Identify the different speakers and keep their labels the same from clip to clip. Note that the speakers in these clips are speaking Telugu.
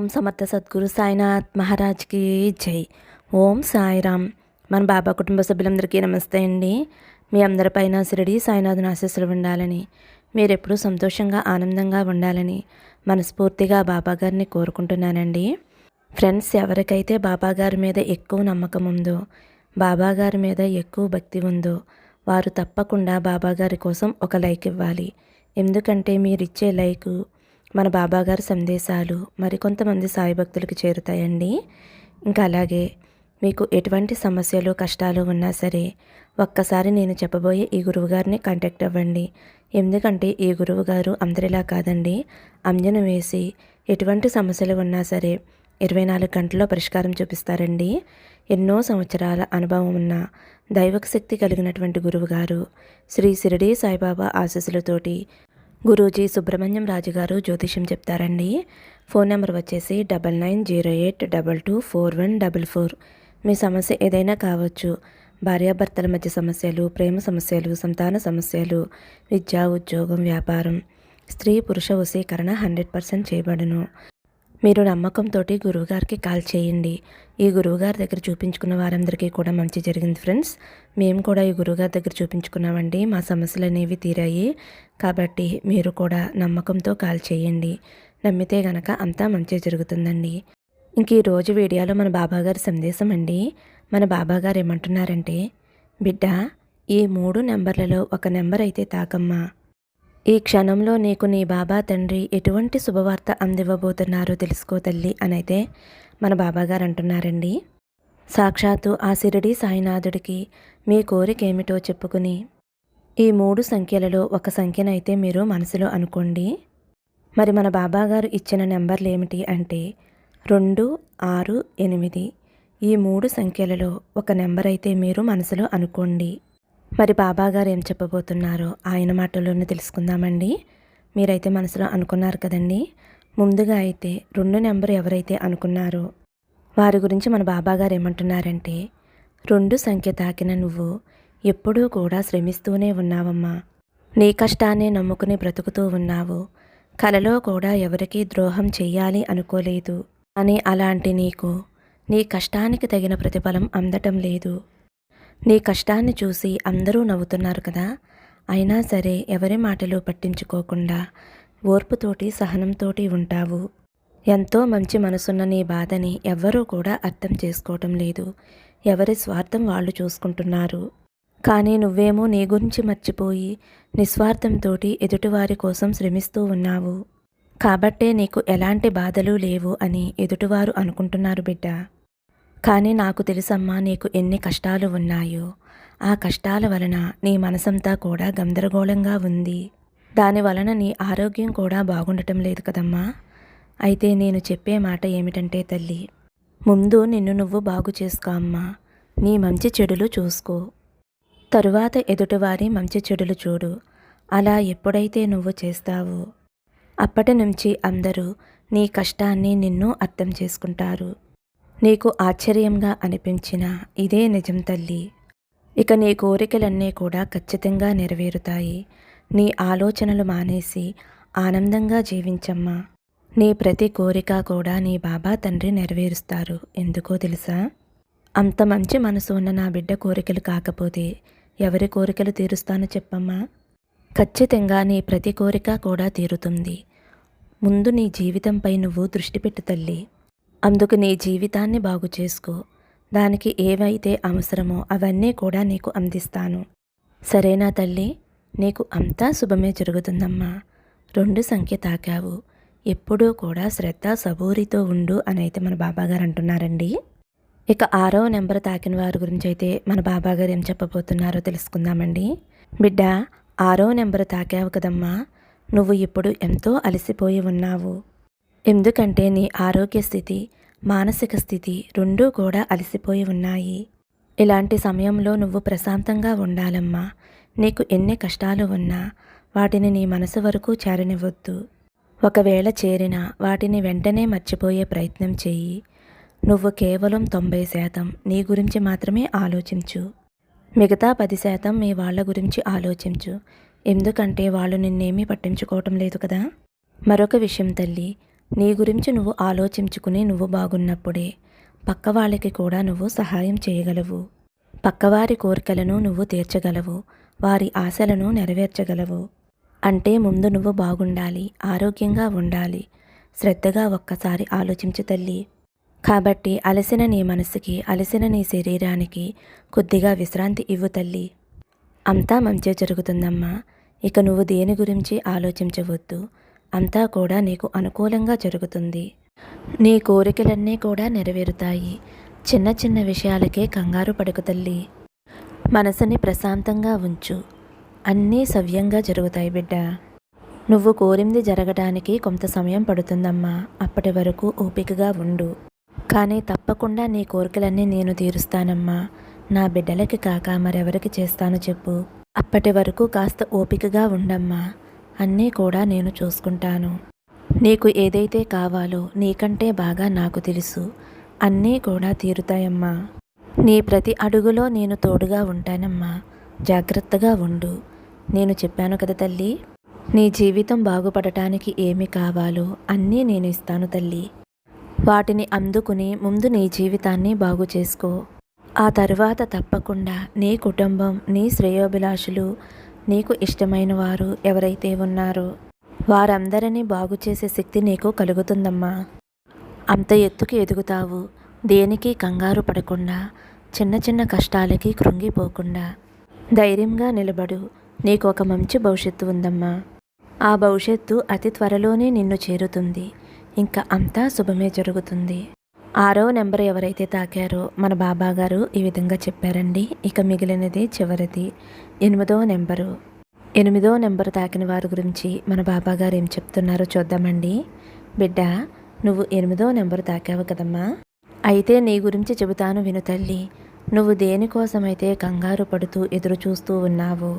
Speaker 1: ఓం సమర్థ సద్గురు సాయినాథ్ మహారాజ్కి జై. ఓం సాయిరామ్. మన బాబా కుటుంబ సభ్యులందరికీ నమస్తే అండి. మీ అందరిపైన శిరడి సాయినాథుని ఆశీస్సులు ఉండాలని మీరెప్పుడూ సంతోషంగా ఆనందంగా ఉండాలని మనస్ఫూర్తిగా బాబా గారిని కోరుకుంటున్నానండి. ఫ్రెండ్స్ ఎవరికైతే బాబా గారి మీద ఎక్కువ నమ్మకం ఉందో బాబా గారి మీద ఎక్కువ భక్తి ఉందో వారు తప్పకుండా బాబా గారి కోసం ఒక లైక్ ఇవ్వాలి. ఎందుకంటే మీరిచ్చే లైకు మన బాబాగారి సందేశాలు మరికొంతమంది సాయి భక్తులకు చేరుతాయండి. ఇంకా అలాగే మీకు ఎటువంటి సమస్యలు కష్టాలు ఉన్నా సరే ఒక్కసారి నేను చెప్పబోయే ఈ గురువుగారిని కాంటాక్ట్ అవ్వండి. ఎందుకంటే ఈ గురువు గారు అందరిలా కాదండి. అంజనం వేసి ఎటువంటి సమస్యలు ఉన్నా సరే ఇరవై నాలుగు గంటల్లో పరిష్కారం చూపిస్తారండి. ఎన్నో సంవత్సరాల అనుభవం ఉన్న దైవక శక్తి కలిగినటువంటి గురువుగారు శ్రీ సిరిడి సాయిబాబా ఆశీస్సులతోటి గురూజీ సుబ్రహ్మణ్యం రాజు గారు జ్యోతిష్యం చెప్తారండి. ఫోన్ నెంబర్ వచ్చేసి double nine zero eight double two four one double four. మీ సమస్య ఏదైనా కావచ్చు. భార్యాభర్తల మధ్య సమస్యలు ప్రేమ సమస్యలు సంతాన సమస్యలు విద్య ఉద్యోగం వ్యాపారం. స్త్రీ పురుష వశీకరణ హండ్రెడ్ పర్సెంట్ చేయబడును. మీరు నమ్మకంతో గురువుగారికి కాల్ చేయండి. ఈ గురువుగారి దగ్గర చూపించుకున్న వారందరికీ కూడా మంచి జరిగింది ఫ్రెండ్స్. మేము కూడా ఈ గురువుగారి దగ్గర చూపించుకున్నామండి. మా సమస్యలు అనేవి తీరాయి. కాబట్టి మీరు కూడా నమ్మకంతో కాల్ చేయండి. నమ్మితే గనక అంతా మంచి జరుగుతుందండి. ఇంక ఈ రోజు వీడియోలో మన బాబాగారి సందేశం అండి. మన బాబాగారు ఏమంటున్నారంటే బిడ్డ ఈ మూడు నెంబర్లలో ఒక నెంబర్ అయితే తాకమ్మా. ఈ క్షణంలో నీకు నీ బాబా తండ్రి ఎటువంటి శుభవార్త అందివ్వబోతున్నారో తెలుసుకో తల్లి అనైతే మన బాబాగారు అంటున్నారండి. సాక్షాత్తు ఆ సిరిడి సాయినాథుడికి మీ కోరిక ఏమిటో చెప్పుకుని ఈ మూడు సంఖ్యలలో ఒక సంఖ్యనైతే మీరు మనసులో అనుకోండి. మరి మన బాబాగారు ఇచ్చిన నెంబర్లు ఏమిటి అంటే రెండు ఆరు ఎనిమిది ఈ మూడు సంఖ్యలలో ఒక నెంబర్ అయితే మీరు మనసులో అనుకోండి. మరి బాబాగారు ఏం చెప్పబోతున్నారో ఆయన మాటల్లోనే తెలుసుకుందామండి. మీరైతే మనసులో అనుకున్నారు కదండి. ముందుగా అయితే రెండు నెంబర్ ఎవరైతే అనుకున్నారో వారి గురించి మన బాబాగారు ఏమంటున్నారంటే రెండు సంఖ్య తాకిన నువ్వు ఎప్పుడూ కూడా శ్రమిస్తూనే ఉన్నావమ్మా. నీ కష్టాన్ని నమ్ముకుని బ్రతుకుతూ ఉన్నావు. కలలో కూడా ఎవరికీ ద్రోహం చెయ్యాలి అనుకోలేదు. అని అలాంటి నీకు నీ కష్టానికి తగిన ప్రతిఫలం అందటం లేదు. నీ కష్టాన్ని చూసి అందరూ నవ్వుతున్నారు కదా. అయినా సరే ఎవరి మాటలు పట్టించుకోకుండా ఓర్పుతోటి సహనంతోటి ఉంటావు. ఎంతో మంచి మనసున్న నీ బాధని ఎవ్వరూ కూడా అర్థం చేసుకోవటం లేదు. ఎవరి స్వార్థం వాళ్ళు చూసుకుంటున్నారు. కానీ నువ్వేమో నీ గురించి మర్చిపోయి నిస్వార్థంతో ఎదుటివారి కోసం శ్రమిస్తూ ఉన్నావు. కాబట్టే నీకు ఎలాంటి బాధలు లేవు అని ఎదుటివారు అనుకుంటున్నారు బిడ్డ. కానీ నాకు తెలుసమ్మా నీకు ఎన్ని కష్టాలు ఉన్నాయో. ఆ కష్టాల వలన నీ మనసంతా కూడా గందరగోళంగా ఉంది. దాని వలన నీ ఆరోగ్యం కూడా బాగుండటం లేదు కదమ్మా. అయితే నేను చెప్పే మాట ఏమిటంటే తల్లి ముందు నిన్ను నువ్వు బాగు చేసుకో అమ్మా. నీ మంచి చెడులు చూసుకో. తరువాత ఎదుటివారి మంచి చెడులు చూడు. అలా ఎప్పుడైతే నువ్వు చేస్తావో అప్పటి నుంచి అందరూ నీ కష్టాన్ని నిన్ను అర్థం చేసుకుంటారు. నీకు ఆశ్చర్యంగా అనిపించిన ఇదే నిజం తల్లి. ఇక నీ కోరికలన్నీ కూడా ఖచ్చితంగా నెరవేరుతాయి. నీ ఆలోచనలు మానేసి ఆనందంగా జీవించమ్మా. నీ ప్రతి కోరిక కూడా నీ బాబా తండ్రి నెరవేరుస్తారు. ఎందుకో తెలుసా? అంత మంచి మనసు ఉన్న నా బిడ్డ కోరికలు కాకపోతే ఎవరి కోరికలు తీరుస్తానో చెప్పమ్మా. ఖచ్చితంగా నీ ప్రతి కోరిక కూడా తీరుతుంది. ముందు నీ జీవితంపై నువ్వు దృష్టి పెట్టు తల్లి. అందుకు నీ జీవితాన్ని బాగు చేసుకో. దానికి ఏవైతే అవసరమో అవన్నీ కూడా నీకు అందిస్తాను. సరేనా తల్లి? నీకు అంతా శుభమే జరుగుతుందమ్మా. రెండు సంఖ్య తాకావు. ఎప్పుడూ కూడా శ్రద్ధ సబూరితో ఉండు అని అయితే మన బాబాగారు అంటున్నారండి. ఇక ఆరో నెంబర్ తాకిన వారి గురించి అయితే మన బాబాగారు ఏం చెప్పబోతున్నారో తెలుసుకుందామండి. బిడ్డ ఆరో నెంబర్ తాకావు కదమ్మా. నువ్వు ఇప్పుడు ఎంతో అలసిపోయి ఉన్నావు. ఎందుకంటే నీ ఆరోగ్య స్థితి మానసిక స్థితి రెండూ కూడా అలసిపోయి ఉన్నాయి. ఇలాంటి సమయంలో నువ్వు ప్రశాంతంగా ఉండాలమ్మా. నీకు ఎన్ని కష్టాలు ఉన్నా వాటిని నీ మనసు వరకు చేరనివ్వద్దు. ఒకవేళ చేరినా వాటిని వెంటనే మర్చిపోయే ప్రయత్నం చెయ్యి. నువ్వు కేవలం తొంభై శాతం నీ గురించి మాత్రమే ఆలోచించు. మిగతా పది శాతం మీ వాళ్ళ గురించి ఆలోచించు. ఎందుకంటే వాళ్ళు నిన్నేమీ పట్టించుకోవటం లేదు కదా? మరొక విషయం తల్లి నీ గురించి నువ్వు ఆలోచించుకుని నువ్వు బాగున్నప్పుడే పక్క వాళ్ళకి కూడా నువ్వు సహాయం చేయగలవు. పక్కవారి కోరికలను నువ్వు తీర్చగలవు. వారి ఆశలను నెరవేర్చగలవు. అంటే ముందు నువ్వు బాగుండాలి ఆరోగ్యంగా ఉండాలి. శ్రద్ధగా ఒక్కసారి ఆలోచించు తల్లి. కాబట్టి అలసిన నీ మనసుకి అలసిన నీ శరీరానికి కొద్దిగా విశ్రాంతి ఇవ్వు తల్లి. అంతా మంచి జరుగుతుందమ్మా. ఇక నువ్వు దేని గురించి ఆలోచించవద్దు. అంతా కూడా నీకు అనుకూలంగా జరుగుతుంది. నీ కోరికలన్నీ కూడా నెరవేరుతాయి. చిన్న చిన్న విషయాలకే కంగారు పడకు తల్లి. మనసుని ప్రశాంతంగా ఉంచు. అన్నీ సవ్యంగా జరుగుతాయి బిడ్డ. నువ్వు కోరింది జరగడానికి కొంత సమయం పడుతుందమ్మా. అప్పటి వరకు ఓపికగా ఉండు. కానీ తప్పకుండా నీ కోరికలన్నీ నేను తీరుస్తానమ్మా. నా బిడ్డలకి కాక మరెవరికి చేస్తాను చెప్పు. అప్పటి వరకు కాస్త ఓపికగా ఉండమ్మా. అన్నీ కూడా నేను చూసుకుంటాను. నీకు ఏదైతే కావాలో నీకంటే బాగా నాకు తెలుసు అన్నీ కూడా తీరుతాయమ్మా. నీ ప్రతి అడుగులో నేను తోడుగా ఉంటానమ్మా. జాగ్రత్తగా ఉండు. నేను చెప్పాను కదా తల్లి నీ జీవితం బాగుపడటానికి ఏమి కావాలో అన్నీ నేను ఇస్తాను తల్లి. వాటిని అందుకుని ముందు నీ జీవితాన్ని బాగు చేసుకో. ఆ తరువాత తప్పకుండా నీ కుటుంబం నీ శ్రేయోభిలాషులు నీకు ఇష్టమైన వారు ఎవరైతే ఉన్నారో వారందరినీ బాగు చేసే శక్తి నీకు కలుగుతుందమ్మా. అంత ఎత్తుకి ఎదుగుతావు దేనికి కంగారు పడకుండా చిన్న చిన్న కష్టాలకి కృంగిపోకుండా. ధైర్యంగా నిలబడు నీకు ఒక మంచి భవిష్యత్తు ఉందమ్మా. ఆ భవిష్యత్తు అతి త్వరలోనే నిన్ను చేరుతుంది ఇంకా అంతా శుభమే జరుగుతుంది. ఆరో నెంబర్ ఎవరైతే తాకారో మన బాబా గారు ఈ విధంగా చెప్పారండి. ఇక మిగిలినది చివరిది. ఎనిమిదో నెంబరు. ఎనిమిదో నెంబర్ తాకిన వారి గురించి మన బాబాగారు ఏం చెప్తున్నారో చూద్దామండి. బిడ్డ నువ్వు ఎనిమిదో నెంబర్ తాకావు కదమ్మా. అయితే నీ గురించి చెబుతాను విను తల్లి. నువ్వు దేనికోసమైతే కంగారు పడుతూ ఎదురు చూస్తూ ఉన్నావు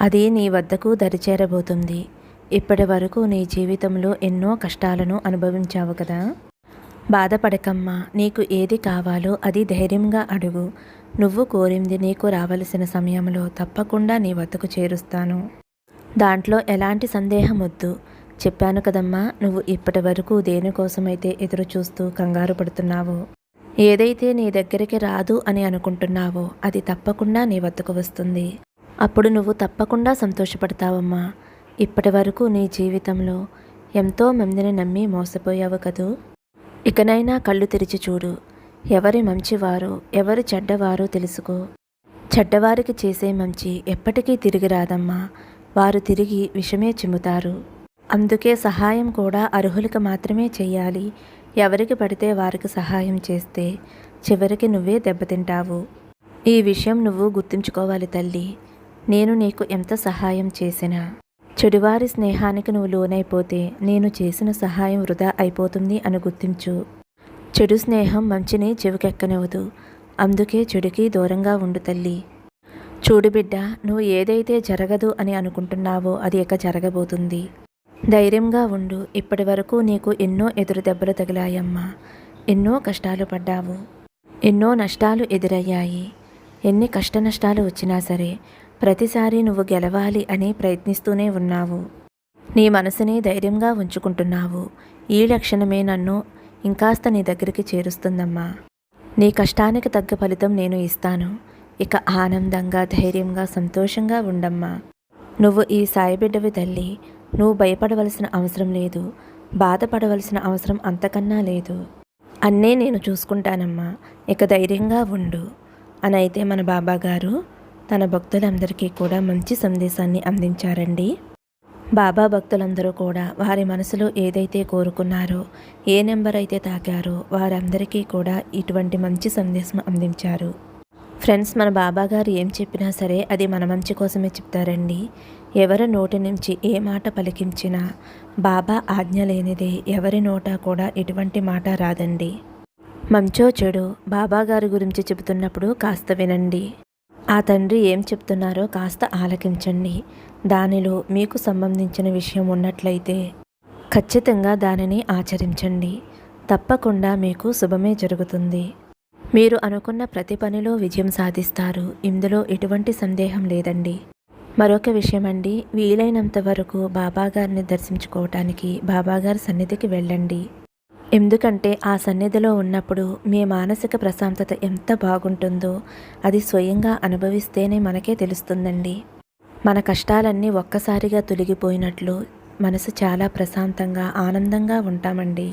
Speaker 1: అది నీ వద్దకు దరిచేరబోతుంది. ఇప్పటి వరకు నీ జీవితంలో ఎన్నో కష్టాలను అనుభవించావు కదా. బాధపడకమ్మా నీకు ఏది కావాలో అది ధైర్యంగా అడుగు. నువ్వు కోరింది నీకు రావలసిన సమయంలో తప్పకుండా నీ వద్దకు చేరుస్తాను. దాంట్లో ఎలాంటి సందేహం వద్దు చెప్పాను కదమ్మా నువ్వు ఇప్పటి వరకు దేనికోసమైతే ఎదురు చూస్తూ కంగారు పడుతున్నావో ఏదైతే నీ దగ్గరికి రాదు అని అనుకుంటున్నావో అది తప్పకుండా నీ వద్దకు వస్తుంది. అప్పుడు నువ్వు తప్పకుండా సంతోషపడతావమ్మా. ఇప్పటి వరకు నీ జీవితంలో ఎంతో మందిని నమ్మి మోసపోయావు కదూ? ఇకనైనా కళ్ళు తెరిచి చూడు. ఎవరి మంచివారు ఎవరు చెడ్డవారు తెలుసుకో. చెడ్డవారికి చేసే మంచి ఎప్పటికీ తిరిగి రాదమ్మా. వారు తిరిగి విషమే చిమ్ముతారు అందుకే సహాయం కూడా అర్హులకు మాత్రమే చేయాలి. ఎవరికి పడితే వారికి సహాయం చేస్తే చివరికి నువ్వే దెబ్బతింటావు. ఈ విషయం నువ్వు గుర్తుంచుకోవాలి తల్లి. నేను నీకు ఎంత సహాయం చేసినా. చెడువారి స్నేహానికి నువ్వు లోనైపోతే నేను చేసిన సహాయం వృధా అయిపోతుంది అని గుర్తించు. చెడు స్నేహం మంచిని చెవికెక్కనివ్వదు. అందుకే చెడుకి దూరంగా ఉండు తల్లి. చూడు బిడ్డ నువ్వు ఏదైతే జరగదు అని అనుకుంటున్నావో అది ఇక జరగబోతుంది. ధైర్యంగా ఉండు. ఇప్పటి వరకు నీకు ఎన్నో ఎదురు దెబ్బలు తగిలాయమ్మా. ఎన్నో కష్టాలు పడ్డావు. ఎన్నో నష్టాలు ఎదురయ్యాయి. ఎన్ని కష్ట నష్టాలు వచ్చినా సరే ప్రతిసారి నువ్వు గెలవాలి అని ప్రయత్నిస్తూనే ఉన్నావు. నీ మనసుని ధైర్యంగా ఉంచుకుంటున్నావు. ఈ లక్షణమే నన్ను ఇంకాస్త నీ దగ్గరికి చేరుస్తుందమ్మా. నీ కష్టానికి తగ్గ ఫలితం నేను ఇస్తాను. ఇక ఆనందంగా ధైర్యంగా సంతోషంగా ఉండమ్మా. నువ్వు ఈ సాయిబిడ్డవి తల్లి. నువ్వు భయపడవలసిన అవసరం లేదు. బాధపడవలసిన అవసరం అంతకన్నా లేదు. అన్నీ నేను చూసుకుంటానమ్మా. ఇక ధైర్యంగా ఉండు. అని అయితే మన బాబా గారు తన భక్తులందరికీ కూడా మంచి సందేశాన్ని అందించారండి. బాబా భక్తులందరూ కూడా వారి మనసులో ఏదైతే కోరుకున్నారో ఏ నెంబర్ అయితే తాకారో వారందరికీ కూడా ఇటువంటి మంచి సందేశం అందించారు. ఫ్రెండ్స్ మన బాబా గారు ఏం చెప్పినా సరే అది మన మంచి కోసమే చెప్తారండి. ఎవరి నోటి నుంచి ఏ మాట పలికించినా బాబా ఆజ్ఞ లేనిదే ఎవరి నోట కూడా ఎటువంటి మాట రాదండి. మంచో చెడు బాబా గారి గురించి చెబుతున్నప్పుడు కాస్త వినండి. ఆ తండ్రి ఏం చెప్తున్నారో కాస్త ఆలకించండి. దానిలో మీకు సంబంధించిన విషయం ఉన్నట్లయితే ఖచ్చితంగా దానిని ఆచరించండి. తప్పకుండా మీకు శుభమే జరుగుతుంది. మీరు అనుకున్న ప్రతి పనిలో విజయం సాధిస్తారు. ఇందులో ఎటువంటి సందేహం లేదండి. మరొక విషయం అండి వీలైనంత వరకు బాబాగారిని దర్శించుకోవటానికి బాబాగారి సన్నిధికి వెళ్ళండి. ఎందుకంటే ఆ సన్నిధిలో ఉన్నప్పుడు మీ మానసిక ప్రశాంతత ఎంత బాగుంటుందో అది స్వయంగా అనుభవిస్తేనే మనకే తెలుస్తుందండి. మన కష్టాలన్నీ ఒక్కసారిగా తొలగిపోయినట్లు మనసు చాలా ప్రశాంతంగా ఆనందంగా ఉంటామండి.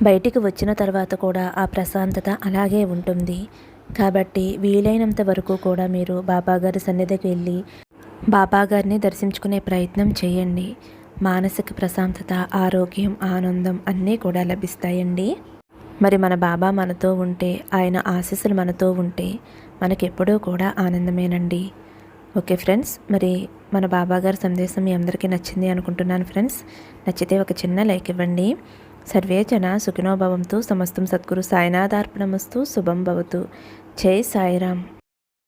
Speaker 1: బయటికి వచ్చిన తర్వాత కూడా ఆ ప్రశాంతత అలాగే ఉంటుంది. కాబట్టి వీలైనంత వరకు కూడా మీరు బాబాగారి సన్నిధికి వెళ్ళి బాబాగారిని దర్శించుకునే ప్రయత్నం చేయండి. మానసిక ప్రశాంతత ఆరోగ్యం ఆనందం అన్నీ కూడా లభిస్తాయండి. మరి మన బాబా మనతో ఉంటే ఆయన ఆశీస్సులు మనతో ఉంటే మనకెప్పుడూ కూడా ఆనందమేనండి. ఓకే ఫ్రెండ్స్ మరి మన బాబాగారి సందేశం మీ అందరికీ నచ్చింది అనుకుంటున్నాను ఫ్రెండ్స్. నచ్చితే ఒక చిన్న లైక్ ఇవ్వండి. సర్వే జన సమస్తం సద్గురు సాయినాథార్పణమస్తు శుభం భవతు. జై సాయిరామ్.